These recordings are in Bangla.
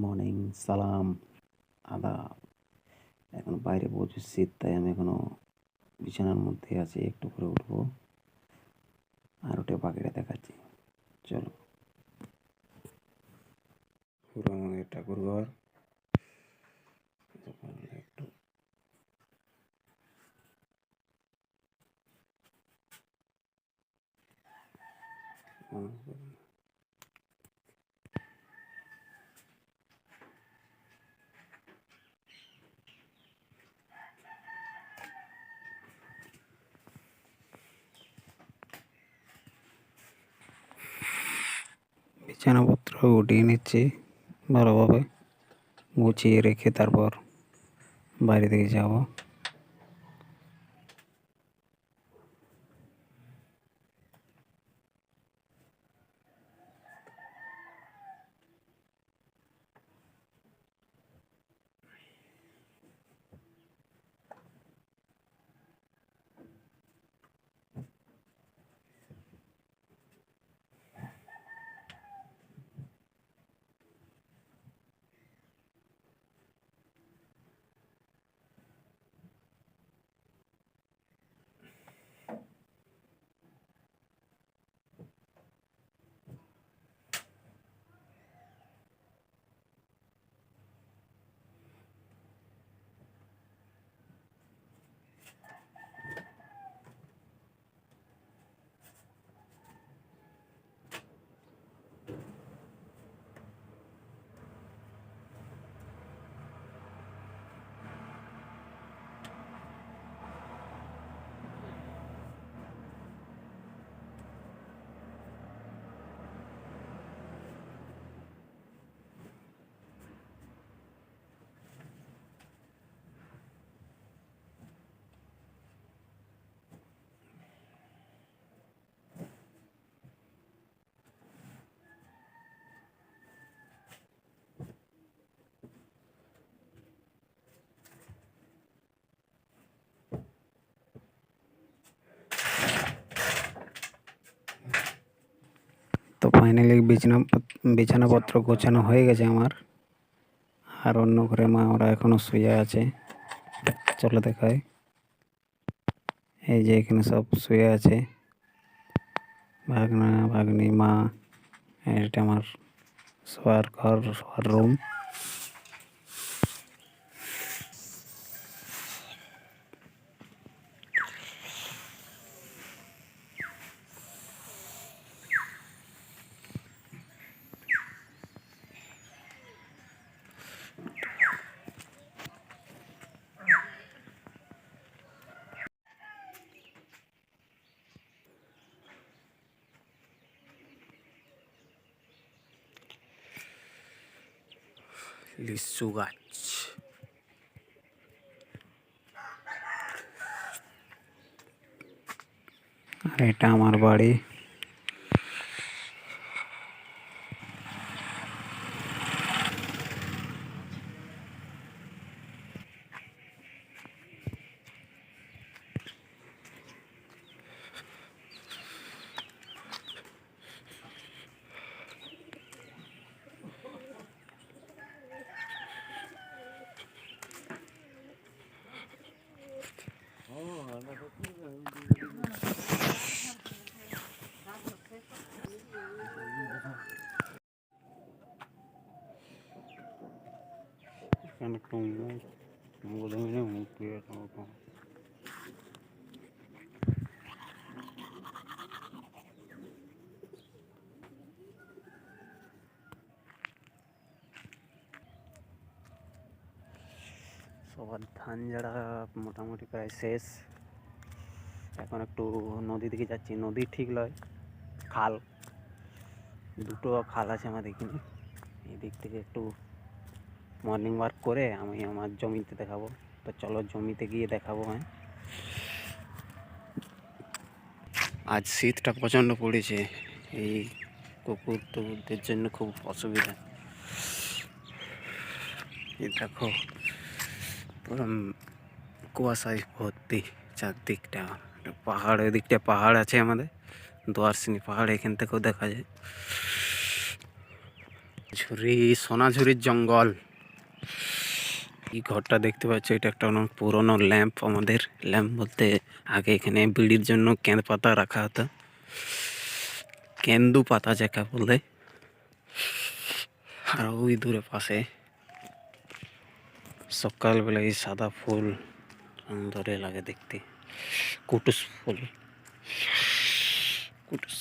মর্নিং, সালাম, আদাব। এখন বাইরে প্রচুর শীত, তাই আমি এখনও বিছানার মধ্যে আছি, একটু করে উঠবো। আর উঠে পাখিটা দেখাচ্ছি। চলো। ঠাকুর ঘর। একটু বিছানাপত্র উঠিয়ে নিচ্ছি ভালোভাবে গুছিয়ে রেখে তারপর বাইরে থেকে যাব তো ফাইনালি বিছানা বিছানাপত্র গোছানো হয়ে গেছে আমার। আর অন্য ঘরে মা ওরা এখনও শুয়ে আছে। চলো দেখায় এই যে এখানে সব শুয়ে আছে। ভাগনা, ভাগ্নি, মা, এটা আমার শোয়ার ঘর, শোয়ার রুম লিচু গাছ। আর এটা আমার বাড়ি। বোধ হয় মুখ দিয়ে সবার ধান ঝাড়া মোটামুটি প্রায় শেষ। এখন একটু নদী দিকে যাচ্ছি, নদী ঠিক নয়, খাল। দুটো খাল আছে আমাদের এখানে। এই দিক থেকে একটু মর্নিং ওয়াক করে আমি আমার জমিতে দেখাবো। তো চলো জমিতে গিয়ে দেখাবো হ্যাঁ। আজ শীতটা প্রচণ্ড পড়েছে। এই কুকুর টুকুরদের জন্য খুব অসুবিধা। দেখো, পুরো কুয়াশায় ভর্তি চারদিকটা। পাহাড় ওই দিকটা পাহাড় আছে আমাদের। দোয়ারসিনি পাহাড়, এখান থেকেও দেখা যায়। ঝুরি, সোনাঝুরির জঙ্গল। এই ঘরটা দেখতে পাচ্ছ, এটা একটা অনেক পুরনো ল্যাম্প আমাদের। ল্যাম্প বলতে আগে এখানে বিড়ির জন্য কেঁদ পাতা রাখা হতো। কেন্দু পাতা যাকে বলে। আর ওই দূরে পাশে সকালবেলা এই সাদা ফুল সুন্দরে লাগে দেখতে। কুটুস ফুল। কুটুস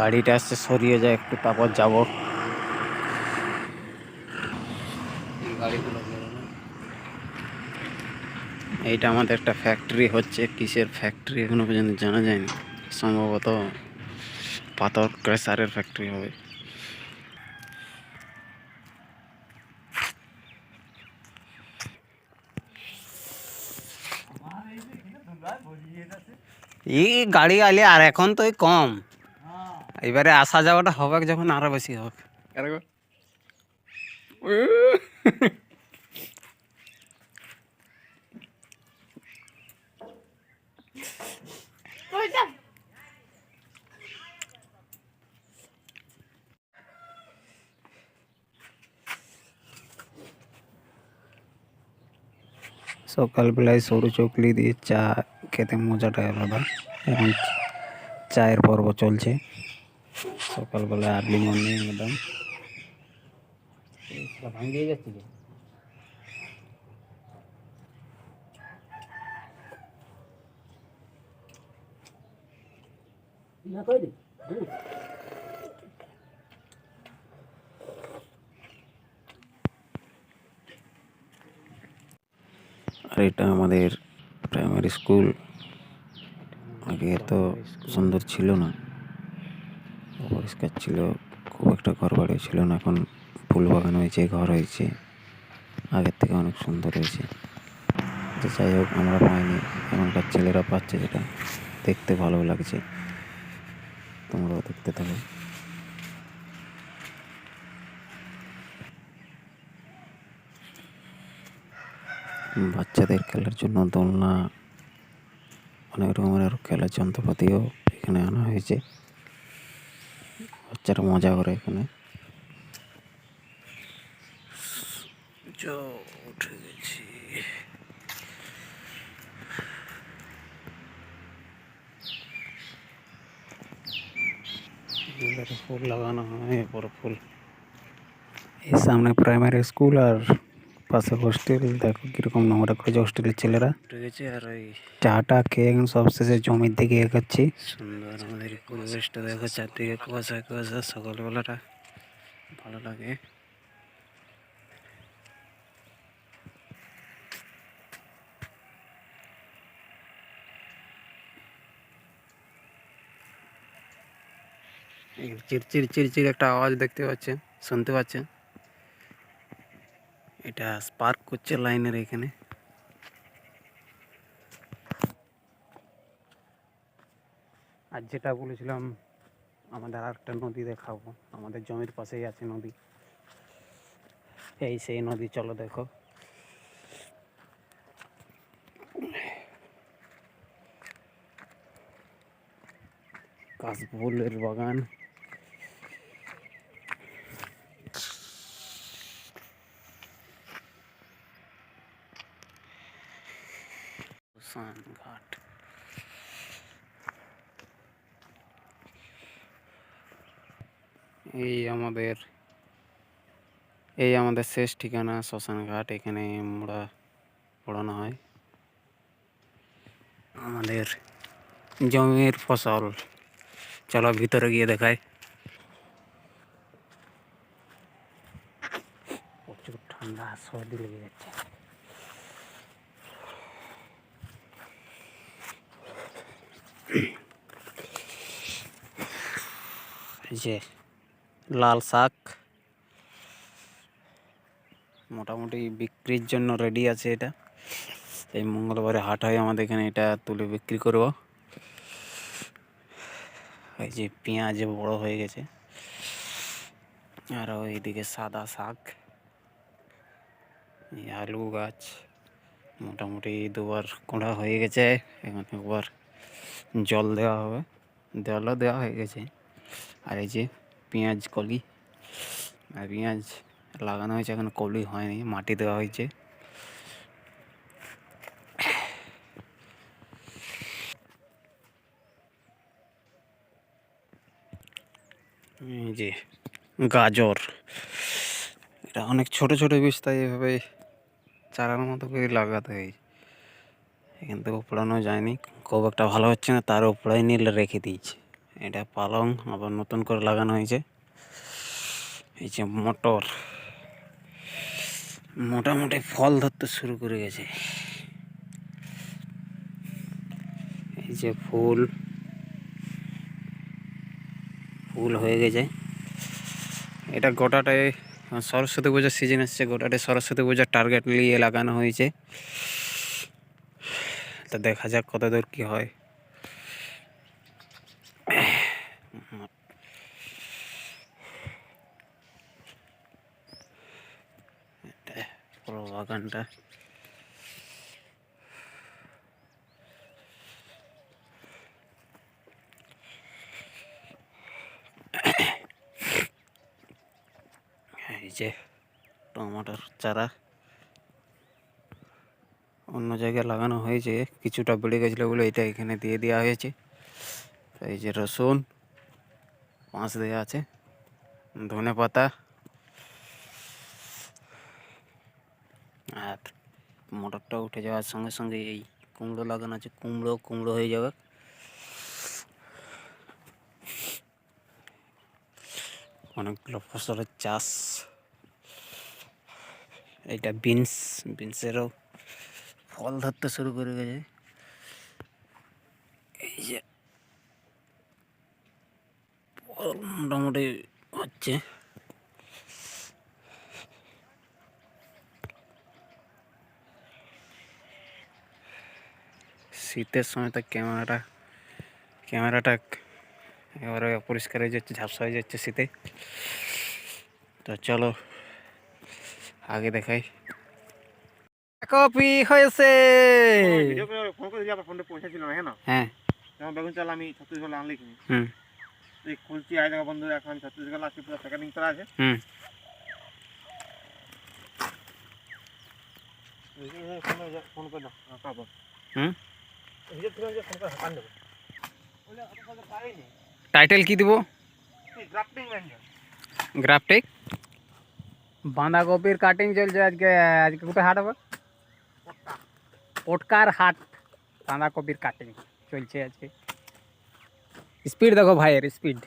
গাড়িটা আসছে, সরিয়ে যায় একটু, তারপর যাব। এইটা আমাদের একটা ফ্যাক্টরি হচ্ছে, কিসের ফ্যাক্টরি এখনও পর্যন্ত জানা যায়নি। সম্ভবত পাথর ক্রেসারের ফ্যাক্টরি হবে। এই গাড়ি আলে আর এখন তো কম। এবারে আসা যাওয়াটা হবে যখন আরও বেশি হবে সকালবেলায় সরু চকলি দিয়ে চা খেতে মজাটাই আলাদা। এখন চায়ের পর্ব চলছে। সকালবেলা আর্লি মর্নিং একদম ভাঙিয়ে যাচ্ছে যে। আর এটা আমাদের প্রাইমারি স্কুল আগে তো সুন্দর ছিল না। পরিষ্কার ছিল, খুব একটা ঘর বাড়ি ছিল না, এখন ফুল বাগান হয়েছে, ঘর হয়েছে, আগের থেকে অনেক সুন্দর হয়েছে। তো যাই হোক, আমরা পাইনি এখনকার ছেলেরা পাচ্ছে যেটা দেখতে ভালো লাগছে। তোমরাও দেখতে থাকো। বাচ্চাদের খেলার জন্য দোলনা, অনেক রকমের আরও খেলার যন্ত্রপাতিও এখানে আনা হয়েছে। বাচ্চারা মজা করে এখানে উঠে গেছি এবারে ফুল লাগানো হয় বড় ফুল এই সামনে প্রাইমারি স্কুল আর পাশে হোস্টেল দেখো কীরকম নোংরা করেছে হোস্টেলের ছেলেরা। গেছে আর ওই চাটা খেয়ে এখন সবশেষে জমির দিকে এগোচ্ছি। সুন্দর আমাদের এই পরিবেশটা দেখো চারদিকে কুয়াশা কুয়াশা সকালবেলাটা ভালো লাগে। এই চিরচির চিরচির একটা আওয়াজ দেখতে পাচ্ছেন শুনতে পাচ্ছেন? এটা স্পার্ক করছে লাইনের এখানে। আর যেটা বলেছিলাম, আমাদের আর একটা নদী দেখাবো। আমাদের জমির পাশেই আছে নদী। এই সেই নদী, চলো দেখো। কাশফুলের বাগান। এই আমাদের এই আমাদের শেষ ঠিকানা শ্মশান ঘাট এখানে আমরা পড়ানো হয়। আমাদের জমির ফসল, চলো ভিতরে গিয়ে দেখায় প্রচুর ঠান্ডা, সর্দি লেগে যাচ্ছে। যে লাল শাক। মোটামুটি বিক্রির জন্য রেডি আছে এটা। এই মঙ্গলবারে হাট হয় আমাদের এখানে, এটা তুলে বিক্রি করব। এই যে পেঁয়াজ বড় হয়ে গেছে। আর ওইদিকে সাদা শাক। আলু গাছ। মোটামুটি দুবার কোঁড়া হয়ে গেছে। এখন একবার জল দেওয়া হবে। জলও দেওয়া হয়ে গেছে। আর এই যে পেঁয়াজ, কলি। আর পেঁয়াজ লাগানো হয়েছে, এখন কলি হয়নি, মাটি দেওয়া হয়েছে। এই যে গাজর, এটা অনেক ছোট ছোট বীজ, তাই এভাবে চারার মতো করে লাগাতে হয়। এখান থেকে উপড়ানো যায়নি, খুব একটা ভালো হচ্ছে না, তার উপড়াই নিয়ে রেখে দিয়েছে। এটা পালং, আবার নতুন করে লাগানো হয়েছে। এই যে মটর। মোটামুটি ফল ধরতে শুরু করে গেছে। এই যে ফুল। ফুল হয়ে গেছে। এটা গোটাটাই সরস্বতী পূজার সিজন এসছে গোটাটাই সরস্বতী পূজার টার্গেট নিয়ে লাগানো হয়েছে। তা দেখা যাক কত দূর কী হয়। এটা পুরো বাগানটা এই যে টমাটোর চারা। অন্য জায়গায় লাগানো হয়েছে, কিছুটা বেড়ে গেছিল বলে এটা এখানে দিয়ে দেওয়া হয়েছে। তো এই যে রসুন, পাঁচ দেওয়া আছে। ধনে পাতা আর মোটরটা উঠে যাওয়ার সঙ্গে সঙ্গে এই কুমড়ো লাগানো আছে, কুমড়ো কুমড়ো হয়ে যাবে। অনেকগুলো ফসলের চাষ। এইটা বিনস, বিনসেরও ফল ধরতে শুরু করে গেছে। এই যে মোটামুটি হচ্ছে। শীতের সময় তো ক্যামেরাটা ক্যামেরাটা এবারে পরিষ্কার হয়ে যাচ্ছে ঝাপসা হয়ে যাচ্ছে শীতে তো চলো আগে দেখাই কপি হয়েছে ফোন করে আবার ফোনটা পৌঁছাছিল না হ্যাঁ হ্যাঁ যেমন বেগুন চাল আমি ছত্রিশগড় আনলি কিনি হুম এই খুলছি আয় বন্ধু এখন ছত্রিশগড় আজকে পুরো প্যাকেটিং করা আছে হুম ফোন করে দাও পাবো হুম টাইটেল কি দিব গ্রাফটিং ম্যানেজার গ্রাফটিক বাঁধাকপির কাটিং চলছে আজকে আজকে কোথায় হাট হবে পটকার হাট বাঁধাকপির কাটিং চলছে আজকে স্পিড দেখো ভাইয়ের স্পিড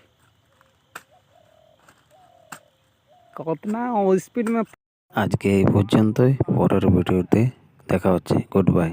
কত না ও স্পিড মে আজকে এই পর্যন্তই পরের ভিডিওতে দেখা হচ্ছে গুড বাই